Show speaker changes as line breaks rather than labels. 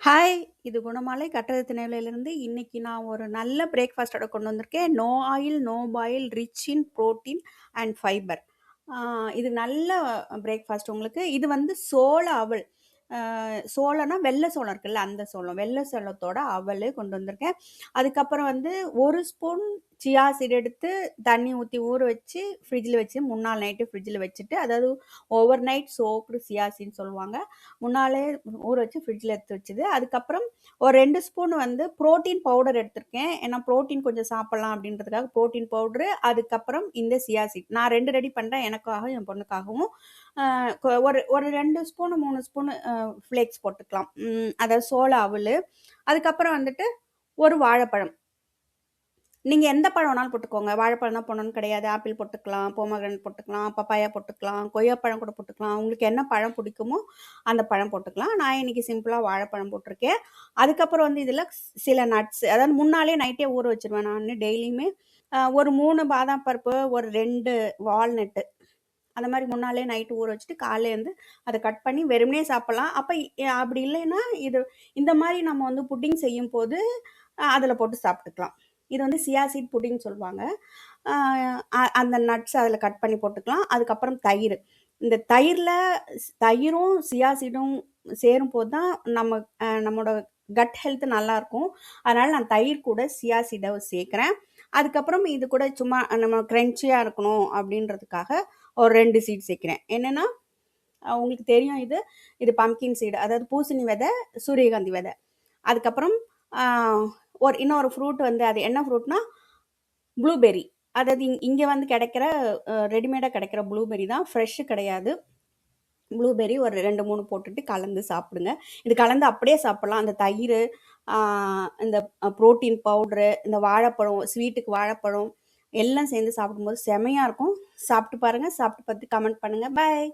Hi! இது குணமாலை கட்டது திணையிலிருந்து இன்னைக்கு நான் ஒரு நல்ல பிரேக்ஃபாஸ்ட்டோட கொண்டு வந்திருக்கேன். No oil, no boil, rich in protein and fibre. இது நல்ல பிரேக்ஃபாஸ்ட் உங்களுக்கு. இது வந்து சோள அவல். சோளம்னா வெள்ளை சோளம் இருக்குல்ல, அந்த சோளம். வெள்ளை சோளத்தோட அவலு கொண்டு வந்திருக்கேன். அதுக்கப்புறம் வந்து ஒரு ஸ்பூன் சியா சீட் எடுத்து தண்ணி ஊற்றி ஊற வச்சு, ஃப்ரிட்ஜில் வச்சு முன்னாள் நைட்டு ஃப்ரிட்ஜில் வச்சுட்டு, அதாவது ஓவர் நைட் சோக்டு சியா சொல்லுவாங்க. முன்னாலே ஊற வச்சு ஃப்ரிட்ஜில் எடுத்து வச்சுது அதுக்கப்புறம் ஒரு ரெண்டு ஸ்பூன் வந்து புரோட்டீன் பவுடர் எடுத்திருக்கேன். ஏன்னா புரோட்டீன் கொஞ்சம் சாப்பிட்லாம் அப்படின்றதுக்காக புரோட்டீன் பவுடரு, அதுக்கப்புறம் இந்த சியா சீட். நான் ரெண்டு ரெடி பண்ணுறேன் எனக்காகவும், என் பொண்ணுக்காகவும். ஒரு ஒரு ரெண்டு ஸ்பூனு, மூணு ஸ்பூனு ஃப்ளேக்ஸ் போட்டுக்கலாம். அதாவது சோள அவல் அதுக்கப்புறம் வந்துட்டு ஒரு வாழைப்பழம். நீங்கள் எந்த பழம் வேணாலும் போட்டுக்கோங்க. வாழைப்பழம் தான் போடணும்னு கிடையாது. ஆப்பிள் போட்டுக்கலாம், பொமோகிரானேட் போட்டுக்கலாம், பப்பாயா போட்டுக்கலாம், கொய்யாப்பழம் கூட போட்டுக்கலாம். உங்களுக்கு என்ன பழம் பிடிக்குமோ, அந்த பழம் போட்டுக்கலாம். நான் இன்றைக்கி சிம்பிளாக வாழைப்பழம் போட்டிருக்கேன். அதுக்கப்புறம் வந்து இதில் சில நட்ஸ் அதாவது முன்னாலே நைட்டே ஊற வச்சுருவேன் நான் டெய்லியுமே. ஒரு மூணு பாதாம் பருப்பு, ஒரு ரெண்டு வால்நட்டு. அந்த மாதிரி முன்னாலே நைட்டு ஊற வச்சுட்டு, காலையிலேருந்து அதை கட் பண்ணி வெறுமனே சாப்பிட்லாம் அப்போ அப்படி இல்லைன்னா, இது இந்த மாதிரி நம்ம வந்து புட்டிங் செய்யும்போது, போது அதில் போட்டு சாப்பிட்டுக்கலாம். இது வந்து சியா சீட் புட்டின்னு சொல்லுவாங்க. அ அந்த நட்ஸ் அதில் கட் பண்ணி போட்டுக்கலாம். அதுக்கப்புறம் தயிர் இந்த தயிரில் தயிரும், சியா சீடும் சேரும்போது தான் நம்ம நம்மளோட கட் ஹெல்த் நல்லாயிருக்கும் அதனால் நான் தயிர் கூட சியா சீடை சேர்க்குறேன் அதுக்கப்புறம் இது கூட சும்மா நம்ம க்ரன்ச்சியாக இருக்கணும் அப்படின்றதுக்காக ஒரு ரெண்டு சீட் சேர்க்குறேன் என்னன்னா, உங்களுக்கு தெரியும் இது. இது பம்ப்கின் சீடு. அதாவது பூசணி விதை, சூரியகாந்தி விதை. அதுக்கப்புறம் ஒரு இன்னொரு ஃப்ரூட் வந்து அது என்ன ஃப்ரூட்னா, ப்ளூபெர்ரி. அதாவது இங் இங்கே வந்து கிடைக்கிற ரெடிமேடாக கிடைக்கிற ப்ளூபெரி தான். ஃப்ரெஷ்ஷு கிடையாது. ப்ளூபெரி ஒரு 2, 3 போட்டுட்டு கலந்து சாப்பிடுங்க. இது கலந்து அப்படியே சாப்பிட்லாம் அந்த தயிர் இந்த ப்ரோட்டீன் புரோட்டீன் பவுடரு, இந்த வாழைப்பழம், ஸ்வீட்டுக்கு வாழைப்பழம் எல்லாம் சேர்ந்து சாப்பிடும்போது செமையாக இருக்கும். சாப்பிட்டு பாருங்கள் சாப்பிட்டு பார்த்து கமெண்ட் பண்ணுங்கள் பாய்.